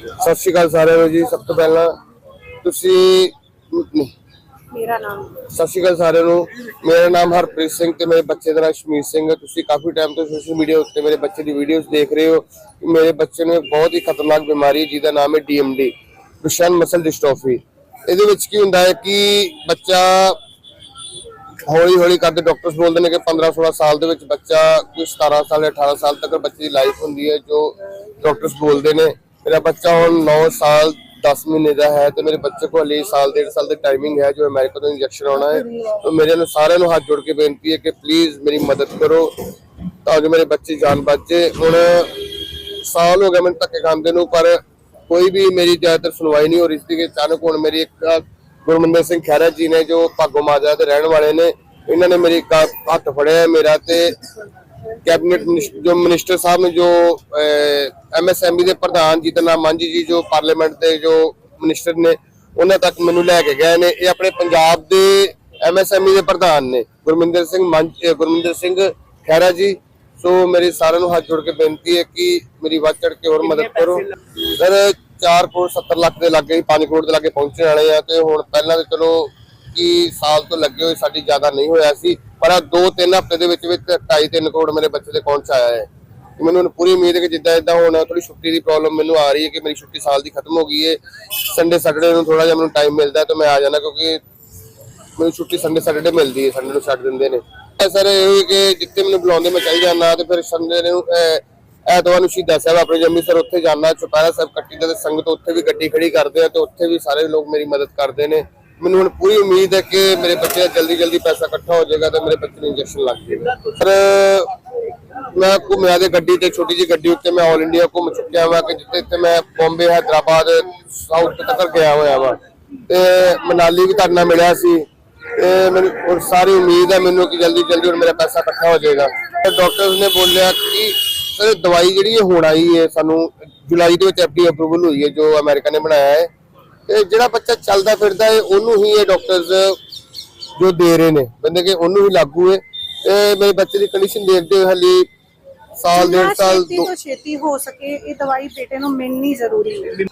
ਸਤਿ ਸ਼੍ਰੀ ਅਕਾਲ ਸਾਰਿਆਂ ਨੂੰ ਜੀ ਸਭ ਤੋਂ ਪਹਿਲਾਂ ਤੁਸੀਂ ਨਹੀਂ, ਮੇਰਾ ਨਾਮ ਸਤਿ ਸ਼੍ਰੀ ਅਕਾਲ ਸਾਰਿਆਂ ਨੂੰ। ਮੇਰਾ ਨਾਮ ਹਰਪ੍ਰੀਤ ਸਿੰਘ ਤੇ ਮੇਰੇ ਬੱਚੇ ਦਾ ਨਾਮ ਸ਼ਮੀਰ ਸਿੰਘ ਹੈ। ਤੁਸੀਂ ਕਾਫੀ ਟਾਈਮ ਤੋਂ ਸੋਸ਼ਲ ਮੀਡੀਆ ਉੱਤੇ ਮੇਰੇ ਬੱਚੇ ਦੀ ਵੀਡੀਓਜ਼ ਦੇਖ ਰਹੇ ਹੋ। ਮੇਰੇ ਬੱਚੇ ਨੂੰ ਇੱਕ ਬਹੁਤ ਹੀ ਖਤਰਨਾਕ ਬਿਮਾਰੀ ਹੈ ਜਿਹਦਾ ਨਾਮ ਹੈ ਡੀਐਮਡੀ ਦੁਸ਼ਣ ਮਸਲ ਡਿਸਟ੍ਰੋਫੀ ਇਹਦੇ ਵਿੱਚ ਕੀ ਹੁੰਦਾ ਹੈ ਕਿ ਬੱਚਾ ਹੌਲੀ ਹੌਲੀ ਕਰਦੇ ਡਾਕਟਰਸ ਬੋਲਦੇ ਨੇ ਕਿ 15 16 ਸਾਲ ਦੇ ਵਿੱਚ ਬੱਚਾ ਕੋਈ 17 ਸਾਲ ਜਾਂ 18 ਸਾਲ ਤੱਕ ਬੱਚੇ ਦੀ ਲਾਈਫ ਹੁੰਦੀ ਹੈ ਜੋ ਡਾਕਟਰਸ ਬੋਲਦੇ ਨੇ। ਮੇਰਾ ਬੱਚਾ ਹੁਣ 9 ਸਾਲ 10 ਮਹੀਨੇ ਦਾ ਹੈ ਤੇ ਮੇਰੇ ਬੱਚੇ ਕੋਲ ਹਲੇ ਸਾਲ, ਡੇਢ ਸਾਲ ਦੀ ਟਾਈਮਿੰਗ ਹੈ ਜੋ ਅਮਰੀਕਾ ਤੋਂ ਇੰਜੈਕਸ਼ਨ ਆਉਣਾ ਹੈ। ਤਾਂ ਮੇਰੇ ਨੂੰ ਸਾਰਿਆਂ ਨੂੰ ਹੱਥ ਜੋੜ ਕੇ ਬੇਨਤੀ ਹੈ ਕਿ ਪਲੀਜ਼ ਮੇਰੀ ਤਾਂ ਜੋ ਮੇਰੇ ਬੱਚੇ ਜਾਨ ਬਚੇ ਹੁਣ ਸਾਲ ਹੋ ਗਿਆ ਮੈਨੂੰ ਧੱਕੇ ਖਾਂਦੇ ਨੂੰ, ਪਰ ਕੋਈ ਵੀ ਮੇਰੀ ਜ਼ਿਆਦਾਤਰ ਸੁਣਵਾਈ ਨਹੀਂ ਹੋ ਰਹੀ ਸੀ ਕਿ ਅਚਾਨਕ ਹੁਣ ਮੇਰੀ ਇੱਕ ਗੁਰਮੰਦਰ ਸਿੰਘ ਖਹਿਰਾ ਜੀ ਨੇ ਜੋ ਭਾਗੋ ਮਾਜਰਾ ਦੇ ਰਹਿਣ ਵਾਲੇ ਨੇ, ਇਹਨਾਂ ਨੇ ਮੇਰੀ ਹੱਥ ਫੜਿਆ ਹੈ ਮੇਰਾ ਤੇ ਕੈਬਨਿਟ ਮਿਨਿਸ- ਜੋ ਮਿਨਿਸਟਰ ਸਾਹਿਬ ਨੇ ਜੋ ਐਮਐਸਐਮਈ ਦੇ ਪ੍ਰਧਾਨ ਜੀ ਦਾ ਨਾਮ ਮਾਂਜੀ ਜੀ ਜੋ ਪਾਰਲੀਮੈਂਟ ਦੇ ਜੋ ਮਿਨਿਸਟਰ ਨੇ ਉਹਨਾਂ ਤੱਕ ਮੈਨੂੰ ਲੈ ਕੇ ਗਏ ਨੇ। ਇਹ ਆਪਣੇ ਪੰਜਾਬ ਦੇ ਐਮਐਸਐਮਈ ਦੇ ਪ੍ਰਧਾਨ ਨੇ। ਗੁਰਮਿੰਦਰ ਸਿੰਘ ਗੁਰਮਿੰਦਰ ਸਿੰਘ ਖਹਿਰਾ ਜੀ। ਸੋ ਮੇਰੇ ਸਾਰਿਆਂ ਨੂੰ ਹੱਥ ਜੋੜ ਕੇ ਬੇਨਤੀ ਹੈ ਕਿ ਮੇਰੀ ਵੱਧ ਚੜ ਕੇ ਹੋਰ ਮਦਦ ਕਰੋ। ਸਰ 4 ਕਰੋੜ 70 ਲੱਖ ਦੇ ਲਾਗੇ 5 ਕਰੋੜ ਦੇ ਲਾਗੇ ਪਹੁੰਚਣ ਵਾਲੇ ਆ ਤੇ ਹੁਣ ਪਹਿਲਾਂ ਤੇ ਚਲੋ ਕਿ ਸਾਲ ਤੋਂ ਲੱਗੇ ਹੋਏ ਸਾਡੀ ਜ਼ਿਆਦਾ ਨਹੀਂ ਹੋਇਆ ਸੀ। ਪਰ ਆ 2-3 ਹਫ਼ਤੇ ਦੇ ਵਿੱਚ ਵਿੱਚ 2.5-3 ਕਰੋੜ ਮੇਰੇ ਬੱਚੇ ਦੇ ਅਕਾਊਂਟ 'ਚ ਆਇਆ ਹੈ। ਮੈਨੂੰ ਹੁਣ ਪੂਰੀ ਉਮੀਦ ਹੈ ਕਿ ਜਿੱਦਾਂ ਇਦਾਂ ਹੁਣ ਥੋੜੀ ਛੁੱਟੀ ਦੀ ਪ੍ਰੋਬਲਮ ਮੈਨੂੰ ਆ ਰਹੀ ਹੈ ਕਿ ਮੇਰੀ ਛੁੱਟੀ ਸਾਲ ਦੀ ਖਤਮ ਹੋ ਗਈ ਹੈ। ਸੰਡੇ ਸੈਟਰਡੇ ਨੂੰ ਥੋੜਾ ਜਿਹਾ ਮੈਨੂੰ ਟਾਈਮ ਮਿਲਦਾ ਤਾਂ ਮੈਂ ਆ ਜਾਣਾ ਕਿਉਂਕਿ ਮੈਨੂੰ ਛੁੱਟੀ ਸੰਡੇ ਸੈਟਰਡੇ ਮਿਲਦੀ ਹੈ ਸੰਡੇ ਨੂੰ ਛੱਡ ਦਿੰਦੇ ਨੇ। ਇਹ ਸਰ ਇਹ ਹੋਈ ਕਿ ਜਿੱਥੇ ਮੈਨੂੰ ਬੁਲਾਉਂਦੇ ਮੈਂ ਚੱਲ ਜਾਣਾ ਤੇ ਫਿਰ ਸੰਡੇ ਨੂੰ ਅਹ, ਐਤਵਾਰ ਨੂੰ ਸ਼ਹੀਦਾਂ ਸਾਹਿਬ ਆਪਣੇ ਜੰਮੀ ਸਰ ਉੱਥੇ ਜਾਣਾ ਚੁਪਹਿਰਾ ਸਾਹਿਬ ਕੱਟੀ ਦਾ ਸੰਗਤ ਉੱਥੇ ਵੀ ਗੱਡੀ ਖੜੀ ਕਰਦੇ ਆ ਤੇ ਉੱਥੇ ਵੀ ਸਾਰੇ ਲੋਕ ਮੇਰੀ ਮਦਦ ਕਰਦੇ ਨੇ। ਮੈਨੂੰ ਹੁਣ ਪੂਰੀ ਉਮੀਦ ਹੈ ਕਿ ਮੇਰੇ ਬੱਚੇ ਦਾ ਜਲਦੀ ਜਲਦੀ ਪੈਸਾ ਇਕੱਠਾ ਹੋ ਜਾਏਗਾ ਤੇ ਮੇਰੇ ਬੱਚੇ ਨੂੰ ਇੰਜੈਕਸ਼ਨ ਲੱਗ ਜਾਏਗਾ। ਪਰ, ਮੈਂ ਘੁੰਮਿਆ ਦੇ ਗੱਡੀ ਤੇ, ਛੋਟੀ ਜਿਹੀ ਗੱਡੀ ਉੱਤੇ ਮੈਂ ਆਲ ਇੰਡੀਆ ਘੁੰਮ ਚੁੱਕਿਆ ਵਾਂ ਕਿ ਜਿੱਥੇ ਇੱਥੇ ਮੈਂ ਬੰਬੇ ਹੈਦਰਾਬਾਦ ਸਾਊਥ ਤੱਕ ਗਿਆ ਹੋਇਆ ਵਾਂ। ਤੇ ਮਨਾਲੀ ਵੀ ਤੁਹਾਡੇ ਮਿਲਿਆ ਸੀ। ਤੇ ਮੈਨੂੰ ਹੁਣ ਸਾਰੀ ਉਮੀਦ ਹੈ ਮੈਨੂੰ ਕਿ ਜਲਦੀ ਜਲਦੀ ਹੁਣ ਮੇਰਾ ਪੈਸਾ ਇਕੱਠਾ ਹੋ ਜਾਏਗਾ। ਡਾਕਟਰਸ ਨੇ ਬੋਲਿਆ ਕਿ ਸਰ ਦਵਾਈ ਜਿਹੜੀ ਇਹ ਹੁਣ ਆਈ ਹੈ, ਸਾਨੂੰ ਜੁਲਾਈ ਦੇ ਵਿੱਚ ਐਫਡੀ ਅਪਰੂਵਲ ਹੋਈ ਹੈ, ਜੋ ਅਮਰੀਕਾ ਨੇ ਬਣਾਇਆ ਹੈ ਤੇ ਜਿਹੜਾ ਬੱਚਾ ਚੱਲਦਾ ਫਿਰਦਾ ਹੈ ਉਹਨੂੰ ਹੀ ਇਹ ਡਾਕਟਰਸ ਜੋ ਦੇ ਰਹੇ ਨੇ। ਕਹਿੰਦੇ ਕਿ ਉਹਨੂੰ ਹੀ ਲਾਗੂ ਹੈ ਤੇ ਮੇਰੇ ਬੱਚੇ ਦੀ ਕੰਡੀਸ਼ਨ ਦੇਖਦੇ ਹੋਏ ਹਲੇ ਸਾਲ ਜਿੰਨਾ ਡੇਢ ਸਾਲ ਛੇਤੀ ਦੋ- ਤੋਂ ਛੇਤੀ ਹੋ ਸਕੇ ਇਹ ਦਵਾਈ ਬੇਟੇ ਨੂੰ ਮਿਲਣੀ ਜ਼ਰੂਰੀ ਹੈ।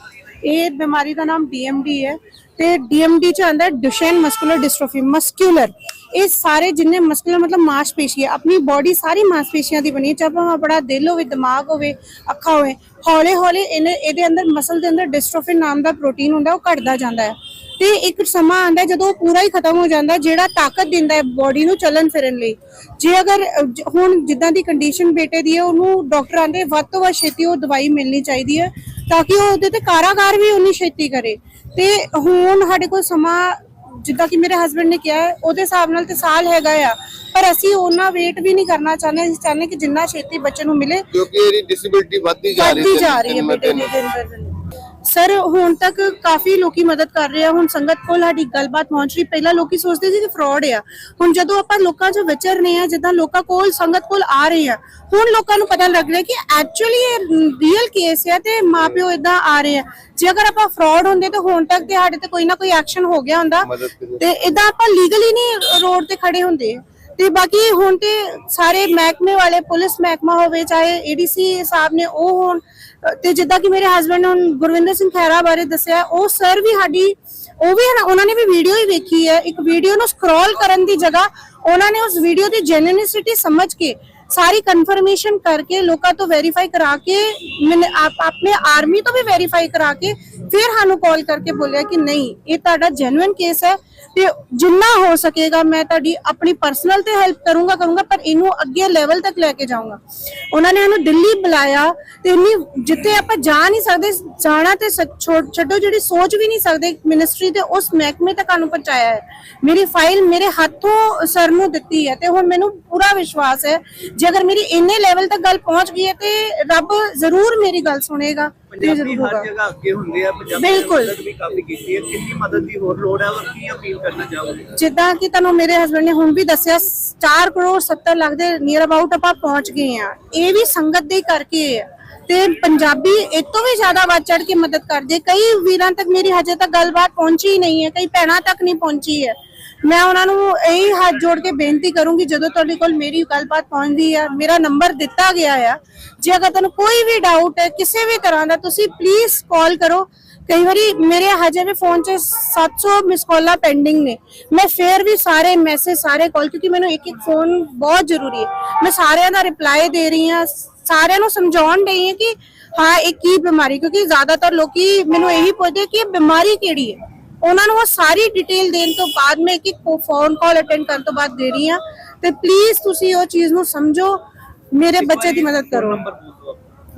ਇਹ ਬਿਮਾਰੀ ਦਾ ਨਾਮ ਡੀਐਮਡੀ ਹੈ ਤੇ ਡੀਐਮਡੀ ਚ ਆਂਦਾ ਡੁਸ਼ੇਨ ਮਸਕੂਲਰ ਡਿਸਟ੍ਰੋਫੀ ਮਸਕੂਲਰ ਇਹ ਸਾਰੇ ਜਿੰਨੇ ਮਸਕੂਲਰ ਮਤਲਬ ਮਾਸਪੇਸ਼ੀ ਹੈ ਆਪਣੀ ਬਾਡੀ ਸਾਰੀ ਮਾਸਪੇਸ਼ੀਆਂ ਦੀ ਬਣੀ ਹੈ। ਚਾਹੇ ਭਾਵੇਂ ਆਪਣਾ ਦਿਲ ਹੋਵੇ ਦਿਮਾਗ ਹੋਵੇ ਅੱਖਾਂ ਹੋਵੇ ਹੌਲੇ ਹੌਲੇ ਇਹਨੇ ਇਹਦੇ ਅੰਦਰ ਮਸਲ ਦੇ ਅੰਦਰ ਡਿਸਟ੍ਰੋਫਿਨ ਨਾਮ ਦਾ ਪ੍ਰੋਟੀਨ ਹੁੰਦਾ ਉਹ ਘਟਦਾ ਜਾਂਦਾ ਹੈ। ਤੇ ਇੱਕ ਸਮਾਂ ਆਂਦਾ ਹੈ ਜਦੋਂ ਉਹ ਪੂਰਾ ਹੀ ਖਤਮ ਹੋ ਜਾਂਦਾ ਹੈ, ਜਿਹੜਾ ਤਾਕਤ ਦਿੰਦਾ ਹੈ ਬਾਡੀ ਨੂੰ ਚੱਲਣ ਫਿਰਨ ਲਈ। ਜੇ ਅਗਰ ਹੁਣ ਜਿੱਦਾਂ ਦੀ ਕੰਡੀਸ਼ਨ ਬੇਟੇ ਦੀ ਹੈ ਉਹਨੂੰ ਡਾਕਟਰ ਆਂਦੇ ਵੱਧ ਤੋਂ ਵੱਧ ਛੇਤੀ ਉਹ ਦਵਾਈ ਮਿਲਣੀ ਚਾਹੀਦੀ ਹੈ ਤਾਂ ਕਿ ਉਹ ਉਹਦੇ ਤੇ ਕਾਰਾਗਾਰ ਵੀ ਉਨੀ ਛੇਤੀ ਕਰੇ। ਤੇ ਹੁਣ ਸਾਡੇ ਕੋਲ ਸਮਾਂ ਜਿੱਦਾਂ ਕਿ ਮੇਰੇ ਹਸਬੰਡ ਨੇ ਕਿਹਾ ਹੈ, ਉਹਦੇ ਹਿਸਾਬ ਨਾਲ ਤੇ ਸਾਲ ਹੈਗਾ ਆ ਪਰ ਅਸੀਂ ਉਹਨਾਂ ਵੇਟ ਵੀ ਨਹੀਂ ਕਰਨਾ ਚਾਹੁੰਦੇ ਅਸੀਂ ਚਾਹੁੰਦੇ ਕਿ ਜਿੰਨਾ ਛੇਤੀ ਬੱਚੇ ਨੂੰ ਮਿਲੇ। ਕਿਉਂਕਿ ਇਹਦੀ ਡਿਸੇਬਿਲਟੀ ਵੱਧਦੀ ਜਾ ਰਹੀ ਵੱਧਦੀ ਦਿਨ- ਜਾ ਰਹੀ ਹੈ ਬੇਟੇ। ਦੀ ਦਿਨ ਦਿਨ। ਸਰ ਹੁਣ ਤੱਕ ਕਾਫੀ ਲੋਕੀ ਮਦਦ ਕਰ ਰਹੇ ਆ। ਹੁਣ ਸੰਗਤ ਕੋਲ ਸਾਡੀ ਗੱਲਬਾਤ ਪਹੁੰਚ ਰਹੀ। ਪਹਿਲਾਂ ਲੋਕੀ ਸੋਚਦੇ ਸੀ ਕਿ ਫਰਾਡ ਆ। ਹੁਣ ਜਦੋਂ ਆਪਾਂ ਲੋਕਾਂ 'ਚ ਵਿਚਰਨੇ ਆ ਜਿੱਦਾਂ ਲੋਕਾਂ ਕੋਲ ਸੰਗਤ ਕੋਲ ਆ ਰਹੇ ਆ ਹੁਣ ਲੋਕਾਂ ਨੂੰ ਪਤਾ ਲੱਗ ਰਿਹਾ ਕਿ ਐਕਚੁਅਲੀ ਇਹ ਰੀਅਲ ਕੇਸ ਆ ਤੇ ਮਾਪਿਓ ਇਦਾਂ ਆ ਰਹੇ ਆ। ਜੇ ਅਗਰ ਆਪਾਂ ਫਰਾਡ ਹੁੰਦੇ ਤਾਂ ਹੁਣ ਤੱਕ ਤੇ ਸਾਡੇ ਤੇ ਕੋਈ ਨਾ ਕੋਈ ਐਕਸ਼ਨ ਹੋ ਗਿਆ ਹੁੰਦਾ। ਤੇ ਇਦਾਂ ਆਪਾਂ ਲੀਗਲੀ ਨਹੀਂ ਰੋਡ ਤੇ ਖੜੇ ਹੁੰਦੇ। ਤੇ ਬਾਕੀ ਹੁਣ ਤੇ ਸਾਰੇ ਮਹਿਕਮੇ ਵਾਲੇ ਪੁਲਿਸ ਮਹਿਕਮਾ ਹੋਵੇ ਚਾਹੇ ਏਡੀਸੀ ਸਾਹਿਬ ਨੇ ਉਹ ਹੋਣ ਤੇ ਜਿੱਦਾਂ ਕਿ ਮੇਰੇ ਹਸਬੰਡ ਹੁਣ ਗੁਰਵਿੰਦਰ ਸਿੰਘ ਖਹਿਰਾ ਬਾਰੇ ਦੱਸਿਆ, ਉਹ ਸਰ ਵੀ ਸਾਡੀ, ਉਹ ਵੀ ਉਹਨਾਂ ਨੇ ਵੀ ਵੀਡੀਓ ਹੀ ਵੇਖੀ ਹੈ। ਇੱਕ ਵੀਡੀਓ ਨੂੰ ਸਕਰੋਲ ਕਰਨ ਦੀ ਜਗ੍ਹਾ ਉਹਨਾਂ ਨੇ ਉਸ ਵੀਡੀਓ ਦੀ ਜੈਨੂਇਨਿਟੀ ਸਮਝ ਕੇ ਸਾਰੀ ਕਨਫਰਮੇਸ਼ਨ ਕਰਕੇ ਲੋਕਾਂ ਤੋਂ ਵੈਰੀਫਾਈ ਕਰਾ ਕੇ, ਮੈਨੇ ਆਪਣੇ ਆਰਮੀ ਤੋਂ ਵੀ ਵੈਰੀਫਾਈ ਕਰਾ ਕੇ ਫਿਰ ਸਾਨੂੰ ਕਾਲ ਕਰਕੇ ਬੋਲਿਆ ਕਿ ਨਹੀਂ, ਇਹ ਤੁਹਾਡਾ ਜੈਨੂਇਨ ਕੇਸ ਹੈ। ਤੇ ਜਿੰਨਾ ਹੋ ਸਕੇਗਾ ਮੈਂ ਤੁਹਾਡੀ ਆਪਣੀ ਪਰਸਨਲ ਤੇ ਹੈਲਪ ਕਰੂੰਗਾ ਕਰੂੰਗਾ, ਪਰ ਇਹਨੂੰ ਅੱਗੇ ਲੈਵਲ ਤੱਕ ਲੈ ਕੇ ਜਾਊਂਗਾ। ਉਹਨਾਂ ਨੇ ਇਹਨੂੰ ਦਿੱਲੀ ਬੁਲਾਇਆ ਤੇ ਇੰਨੀ ਜਿੱਥੇ ਆਪਾਂ ਜਾ ਨਹੀਂ ਸਕਦੇ, ਜਾਣਾ ਤੇ ਛੱਡੋ ਜਿਹੜੀ ਸੋਚ ਵੀ ਨਹੀਂ ਸਕਦੇ ਮਿਨਿਸਟਰੀ ਦੇ ਉਸ ਮਹਿਕਮੇ ਤੱਕ ਸਾਨੂੰ ਪਹੁੰਚਾਇਆ ਹੈ। ਮੇਰੀ ਫਾਈਲ ਮੇਰੇ ਹੱਥੋਂ ਸਰ ਨੂੰ ਦਿੱਤੀ ਹੈ ਤੇ ਹੁਣ ਮੈਨੂੰ ਪੂਰਾ ਵਿਸ਼ਵਾਸ ਹੈ, ਜੇ ਅਗਰ ਮੇਰੀ ਇੰਨੇ ਲੈਵਲ ਤੱਕ ਗੱਲ ਪਹੁੰਚ ਗਈ ਹੈ ਤੇ ਰੱਬ ਜ਼ਰੂਰ ਮੇਰੀ ਗੱਲ ਸੁਣੇਗਾ। ਪੰਜਾਬੀ ਜ਼ਰੂਰ ਹਰ ਹੋਗਾ। ਜਗ੍ਹਾ ਅੱਗੇ ਹੁੰਦੇ ਆ ਪੰਜਾਬੀ ਨੇ ਬਿਲਕੁਲ। ਮਦਦ ਵੀ ਕਾਫੀ ਕੀਤੀ ਹੈ। ਕਿੰਨੀ ਮਦਦ ਦੀ ਹੋਰ ਲੋੜ ਹੈ? ਔਰ ਕੀ ਅਪੀਲ ਕਰਨਾ ਚਾਹੋਗੇ? ਜਿੱਦਾਂ ਕਿ ਤੁਹਾਨੂੰ ਮੇਰੇ ਹਸਬੰਡ ਨੇ ਹੁਣ ਵੀ ਦੱਸਿਆ 4 ਕਰੋੜ 70 ਲੱਖ ਦੇ ਨੀਅਰ ਅਬਾਊਟ ਆਪਾਂ ਪਹੁੰਚ ਗਏ ਆ ਇਹ ਵੀ ਸੰਗਤ ਦੇ ਕਰਕੇ ਹੈ ਤੇ ਪੰਜਾਬੀ ਇਹ ਤੋਂ ਵੀ ਜ਼ਿਆਦਾ ਵੱਧ ਚੜ ਕੇ ਮਦਦ ਕਰਦੇ। ਕਈ ਵੀਰਾਂ ਤੱਕ ਮੇਰੀ ਹਜੇ ਤੱਕ ਗੱਲਬਾਤ ਪਹੁੰਚੀ ਨਹੀਂ ਹੈ ਕਈ ਭੈਣਾਂ ਤੱਕ ਨਹੀਂ ਪਹੁੰਚੀ ਹੈ। ਮੈਂ ਉਹਨਾਂ ਨੂੰ ਇਹੀ ਹੱਥ ਜੋੜ ਕੇ ਬੇਨਤੀ ਕਰੂੰਗੀ, ਜਦੋਂ ਤੁਹਾਡੇ ਕੋਲ ਮੇਰੀ ਗੱਲਬਾਤ ਪਹੁੰਚਦੀ ਹੈ ਮੇਰਾ ਨੰਬਰ ਦਿੱਤਾ ਗਿਆ ਆ, ਜੇ ਅਗਰ ਤੁਹਾਨੂੰ ਕੋਈ ਵੀ ਡਾਊਟ ਹੈ, ਕਿਸੇ ਵੀ ਤਰ੍ਹਾਂ ਦਾ, ਤੁਸੀਂ ਪਲੀਜ਼ ਕਾਲ ਕਰੋ। ਕਈ ਵਾਰੀ ਮੇਰੇ ਹਜੇ ਵੀ ਫੋਨ 'ਚ 700 ਮਿਸ ਕਾਲਾਂ ਪੈਂਡਿੰਗ ਨੇ। ਮੈਂ ਫੇਰ ਵੀ ਸਾਰੇ ਮੈਸੇਜ ਸਾਰੇ ਕਾਲ ਕਿਉਂਕਿ ਮੈਨੂੰ ਇੱਕ ਇੱਕ ਫੋਨ ਬਹੁਤ ਜ਼ਰੂਰੀ ਹੈ। ਮੈਂ ਸਾਰਿਆਂ ਦਾ ਰਿਪਲਾਈ ਦੇ ਰਹੀ ਹਾਂ, ਸਾਰਿਆਂ ਨੂੰ ਸਮਝਾਉਣ ਰਹੀ ਹਾਂ ਕਿ ਹਾਂ, ਇਹ ਕੀ ਬਿਮਾਰੀ, ਕਿਉਂਕਿ ਜ਼ਿਆਦਾਤਰ ਲੋਕੀ ਮੈਨੂੰ ਇਹੀ ਪੁੱਛਦੇ ਕਿ ਇਹ ਬਿਮਾਰੀ ਕਿਹੜੀ ਹੈ? ਉਹਨਾਂ ਨੂੰ ਉਹ ਸਾਰੀ ਡਿਟੇਲ ਦੇਣ ਤੋਂ ਬਾਅਦ ਮੈਂ ਇੱਕ ਇੱਕ ਫੋਨ ਕਾਲ ਅਟੈਂਡ ਕਰਨ ਤੋਂ ਬਾਅਦ ਦੇ ਰਹੀ ਹਾਂ। ਤੇ ਪਲੀਜ਼ ਤੁਸੀਂ ਉਹ ਚੀਜ਼ ਨੂੰ ਸਮਝੋ ਮੇਰੇ ਬੱਚੇ ਦੀ ਮਦਦ ਕਰੋ।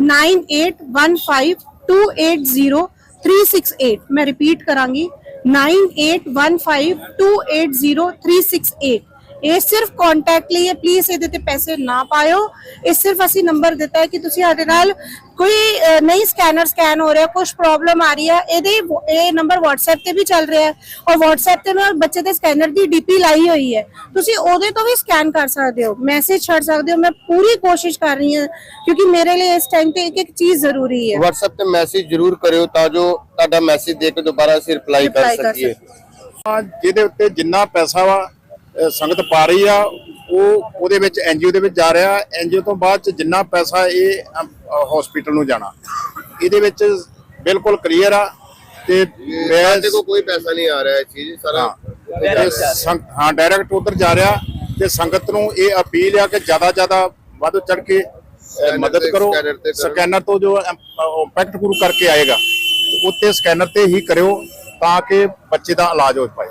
9815280368 ਮੈਂ ਰਿਪੀਟ ਕਰਾਂਗੀ। 9815280368 ਇਹ ਸਿਰਫ ਕੰਟੈਕਟ ਲਈ ਹੈ। ਪਲੀਜ਼ ਇਹਦੇ ਤੇ ਪੈਸੇ ਨਾ ਪਾਇਓ। ਇਹ ਸਿਰਫ ਅਸੀਂ ਨੰਬਰ ਦਿੱਤਾ ਹੈ ਕਿ ਤੁਸੀਂ ਸਾਡੇ ਨਾਲ ਕੋਈ ਨਹੀਂ ਸਕੈਨਰ ਸਕੈਨ ਹੋ ਰਿਹਾ ਕੁਝ ਪ੍ਰੋਬਲਮ ਆ ਰਹੀ ਹੈ। ਇਹਦੇ ਇਹ ਨੰਬਰ WhatsApp ਤੇ ਵੀ ਚੱਲ ਰਿਹਾ ਹੈ। ਔਰ WhatsApp ਤੇ ਮੈਂ ਬੱਚੇ ਦੇ ਸਕੈਨਰ ਦੀ ਡੀਪੀ ਲਾਈ ਹੋਈ ਹੈ। ਤੁਸੀਂ ਉਹਦੇ ਤੋਂ ਵੀ ਸਕੈਨ ਕਰ ਸਕਦੇ ਹੋ। ਮੈਸੇਜ ਛੱਡ ਸਕਦੇ ਹੋ। ਮੈਂ ਪੂਰੀ ਕੋਸ਼ਿਸ਼ ਕਰ ਰਹੀ ਹਾਂ ਕਿਉਂਕਿ ਮੇਰੇ ਲਈ ਇਸ ਟਾਈਮ ਤੇ ਇੱਕ ਇੱਕ ਚੀਜ਼ ਜ਼ਰੂਰੀ ਹੈ। WhatsApp ਤੇ ਮੈਸੇਜ ਜ਼ਰੂਰ ਕਰਿਓ ਤਾਂ ਜੋ ਤੁਹਾਡਾ ਮੈਸੇਜ ਦੇਖ ਕੇ ਦੁਬਾਰਾ ਅਸੀਂ ਰਿਪਲਾਈ ਕਰ ਸਕੀਏ। ਜਿਹਦੇ ਉੱਤੇ ਜਿੰਨਾ ਪੈਸਾ ਵਾ ਸੰਗਤ ਪਾ ਰਹੀ ਆ ਉਹ ਉਹਦੇ ਵਿੱਚ ਐਨਜੀਓ ਦੇ ਵਿੱਚ ਜਾ ਰਿਹਾ ਐਨਜੀਓ ਤੋਂ ਬਾਅਦ ਚ ਜਿੰਨਾ ਪੈਸਾ ਇਹ ਹਸਪੀਟਲ ਨੂੰ ਜਾਣਾ। ਇਹਦੇ ਵਿੱਚ ਬਿਲਕੁਲ ਕਲੀਅਰ ਆ ਤੇ ਮੈਂ ਕੋਲ ਕੋਈ ਪੈਸਾ ਨਹੀਂ ਆ ਰਿਹਾ ਇਹ ਚੀਜ਼ ਸਾਰਾ ਹਾਂ ਡਾਇਰੈਕਟ ਉਧਰ ਜਾ ਰਿਹਾ ਤੇ ਸੰਗਤ ਨੂੰ ਇਹ ਅਪੀਲ ਆ ਕਿ ਜ਼ਿਆਦਾ ਜ਼ਿਆਦਾ ਵੱਧ ਚੜ ਕੇ ਮਦਦ ਕਰੋ। ਸਕੈਨਰ ਤੋਂ ਜੋ ਇੰਪੈਕਟ ਗੁਰੂ ਕਰਕੇ ਆਏਗਾ ਉੱਤੇ ਸਕੈਨਰ ਤੇ ਹੀ ਕਰਿਓ ਤਾਂ ਕਿ ਬੱਚੇ ਦਾ ਇਲਾਜ ਹੋ ਪਾਏ।